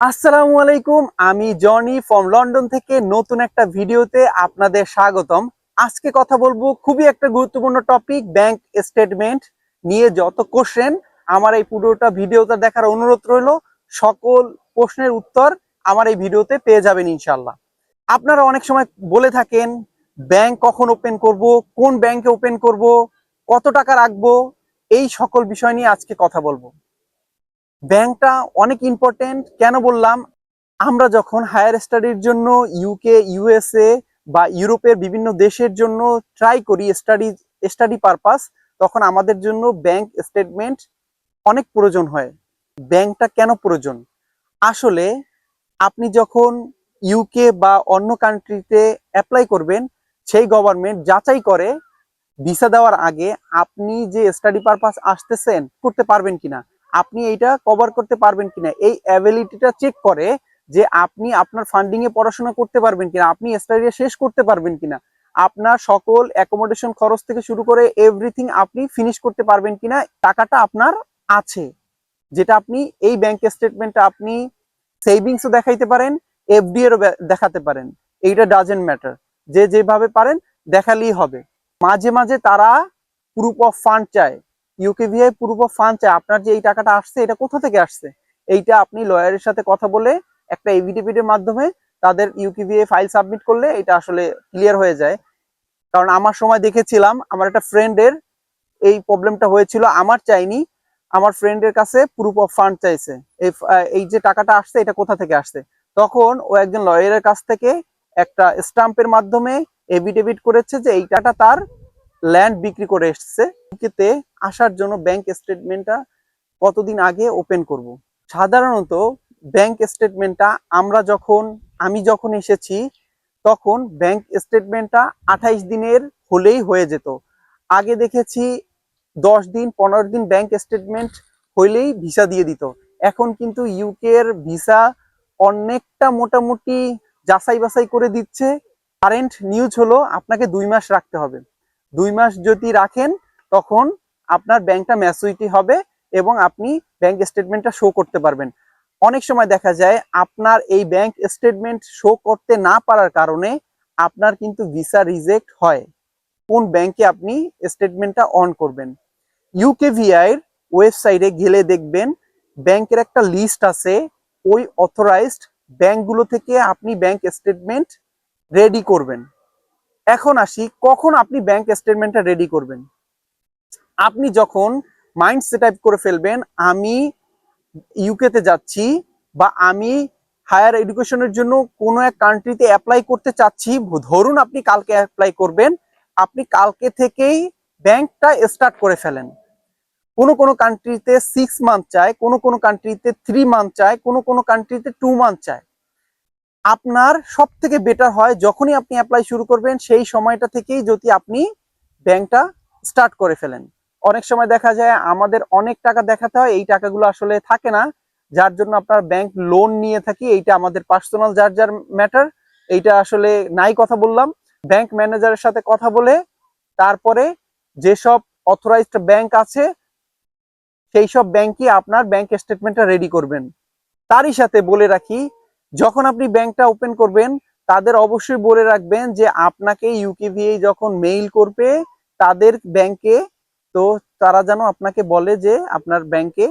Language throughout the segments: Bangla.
আসসালামু আলাইকুম, আমি জনি ফ্রম লন্ডন থেকে নতুন একটা ভিডিওতে আপনাদের স্বাগতম। আজকে কথা বলব খুবই একটা গুরুত্বপূর্ণ টপিক ব্যাংক স্টেটমেন্ট নিয়ে যত কোশ্চেন আমার এই পুরোটা ভিডিওটা দেখার অনুরোধ রইল, সকল প্রশ্নের উত্তর আমার এই ভিডিওতে পেয়ে যাবেন ইনশাল্লাহ আপনারা অনেক সময় বলে থাকেন ব্যাংক কখন ওপেন করব, কোন ব্যাংকে ওপেন করব, কত টাকা রাখব, এই সকল বিষয় নিয়ে আজকে কথা বলব। ব্যাংকটা অনেক ইম্পর্টেন্ট কেন বললাম? আমরা যখন হায়ার স্টাডির জন্য ইউকে ইউএসএ বা ইউরোপের বিভিন্ন দেশের জন্য ট্রাই করি স্টাডি স্টাডি পারপাস তখন আমাদের জন্য ব্যাংক স্টেটমেন্ট অনেক প্রয়োজন হয়। ব্যাংকটা কেন প্রয়োজন? আসলে আপনি যখন ইউকে বা অন্য কান্ট্রিতে অ্যাপ্লাই করবেন, সেই গভর্নমেন্ট যাচাই করে ভিসা দেওয়ার আগে আপনি যে স্টাডি পারপাস আসতেছেন, করতে পারবেন কিনা? আপনি এইটা কভার করতে পারবেন কিনা? এই অ্যাবিলিটিটা চেক করে যে আপনি আপনার ফান্ডিং এ পড়াশোনা করতে পারবেন কিনা? আপনি স্টাডিটা শেষ করতে পারবেন কিনা? আপনার সকল অ্যাকোমোডেশন খরচ থেকে শুরু করে এভরিথিং আপনি ফিনিশ করতে পারবেন কিনা? টাকাটা আপনার আছে। যেটা আপনি এই ব্যাংক স্টেটমেন্টটা আপনি সেভিংসও দেখাইতে পারেন এফডি এরও দেখাতে পারেন। এইটা ডাজেন্ট ম্যাটার যে যেভাবে পারেন, দেখালেই হবে। মাঝে মাঝে তারা প্রুফ অফ ফান্ড চায়। ইউকেভিআই ফান্ড চায় আপনার যে এই টাকাটা আসছে, এটা কোথা থেকে আসছে? এইটা আপনি লয়ারের সাথে কথা বলে একটা এভিডেভিটের মাধ্যমে তাদের ইউকেভিআই ফাইল সাবমিট করলে এটা আসলে ক্লিয়ার হয়ে যায়। কারণ আমার সময় দেখেছিলাম, আমার একটা ফ্রেন্ডের এই প্রবলেমটা হয়েছিল, আমার চাইনি, আমার ফ্রেন্ডের কাছে প্রুফ অফ ফান্ড চাইছে। এই যে টাকাটা আসছে, এটা কোথা থেকে আসছে? তখন ও একজন লয়ারের কাছ থেকে একটা স্টাম্পের মাধ্যমে এভিডেভিট করেছে যে এই টাকা তার ল্যান্ড বিক্রি করে এসছে। আসার জন্য ব্যাংক স্টেটমেন্টটা কতদিন আগে ওপেন করব। সাধারণত ব্যাংক স্টেটমেন্টটা আমরা যখন, আমি যখন এসেছি, তখন ব্যাংক স্টেটমেন্টটা আঠাইশ দিনের হলেই হয়ে যেত। আগে দেখেছি দশ দিন, পনেরো দিন ব্যাংক স্টেটমেন্ট হইলেই ভিসা দিয়ে দিত। এখন কিন্তু ইউকে এর ভিসা অনেকটা মোটামুটি যাচাই বাছাই করে দিচ্ছে। কারেন্ট নিউজ হলো আপনাকে দুই মাস রাখতে হবে। দুই মাস যদি রাখেন, তখন আপনার ব্যাংকটা ম্যাচুরিটি হবে এবং আপনি ব্যাংক স্টেটমেন্টটা শো করতে পারবেন। অনেক সময় দেখা যায় আপনার এই ব্যাংক স্টেটমেন্ট শো করতে না পারার কারণে আপনার কিন্তু ভিসা রিজেক্ট হয়। কোন ব্যাংকে আপনি স্টেটমেন্টটা অন করবেন। ইউকেভিআই এর ওয়েবসাইটে গেলে দেখবেন ব্যাংকের একটা লিস্ট আছে, ওই অথরাইজড ব্যাংকগুলো থেকে আপনি ব্যাংক স্টেটমেন্ট রেডি করবেন। এখন আসি, কখন আপনি ব্যাংক স্টেটমেন্টটা রেডি করবেন? আপনি যখন মাইন্ড সেট আপ করে ফেলবেন, আমি ইউকেতে যাচ্ছি বা আমি হায়ার এডুকেশনের জন্য কোনো এক কান্ট্রিতে অ্যাপ্লাই করতে চাচ্ছি, ধরুন আপনি কালকে অ্যাপ্লাই করবেন, আপনি কালকে থেকেই ব্যাংকটা স্টার্ট করে ফেলেন। কোনো কোনো কান্ট্রিতে সিক্স মান্থ চায়, কোনো কোনো কান্ট্রিতে থ্রি মান্থ চায়, কোনো কোনো কান্ট্রিতে টু মান্থ চায়। আপনার সব থেকে বেটার হয় যখনই আপনি অ্যাপ্লাই শুরু করবেন, সেই সময়টা থেকেই যদি আপনি ব্যাংকটা স্টার্ট করে ফেলেন। অনেক সময় দেখা যায় আমাদের অনেক টাকা দেখাতে হয়, এই টাকাগুলো আসলে থাকে না। যার জন্য আপনার ব্যাংক লোন নিয়ে থাকি, এইটা আমাদের পার্সোনাল যার যার ম্যাটার এইটা আসলে নাই কথা বললাম। ব্যাংক ম্যানেজারের সাথে কথা বলে, তারপরে যেসব অথরাইজড ব্যাংক আছে, সেই সব ব্যাংকই আপনার ব্যাংক স্টেটমেন্টটা রেডি করবেন। তারই সাথে বলে রাখি, যখন আপনি ব্যাংকটা ওপেন করবেন, তাদের অবশ্যই বলে রাখবেন যে, আপনাকে ইউকেভিআই যখন মেইল করবে, তাদের ব্যাংকে তো তারা যেন আপনাকে বলে যে আপনার ব্যাংকে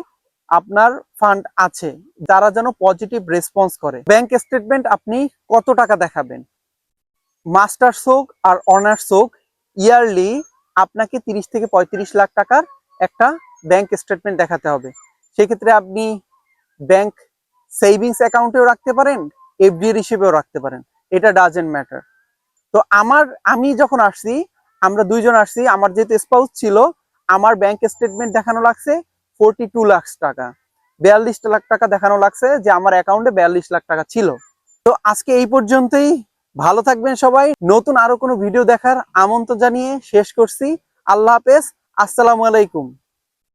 আপনার ফান্ড আছে। তারা যেন পজিটিভ রেসপন্স করে। ব্যাংক স্টেটমেন্ট আপনি কত টাকা দেখাবেন? মাস্টার্স হোক আর অনার্স হোক ইয়ারলি আপনাকে তিরিশ থেকে পঁয়ত্রিশ লাখ টাকার একটা ব্যাংক স্টেটমেন্ট দেখাতে হবে। সেক্ষেত্রে আপনি ব্যাংক সেভিংস অ্যাকাউন্টেও রাখতে পারেন এফডির হিসেবেও রাখতে পারেন। এটা ডাজেন্ট ম্যাটার তো আমার, আমি যখন আসছি, আমরা দুইজন আসছি, আমার যেহেতু স্পাউস ছিল আমার ব্যাংক স্টেটমেন্ট দেখানো লাগছে ফোরটি টু লাখ টাকা। বিয়াল্লিশ লাখ টাকা দেখানো লাগছে যে আমার অ্যাকাউন্টে বিয়াল্লিশ লাখ টাকা ছিল। তো আজকে এই পর্যন্তই। ভালো থাকবেন সবাই। নতুন আরও কোনো ভিডিও দেখার আমন্ত্রণ জানিয়ে শেষ করছি। আল্লাহ হাফেজ। আসসালামু আলাইকুম।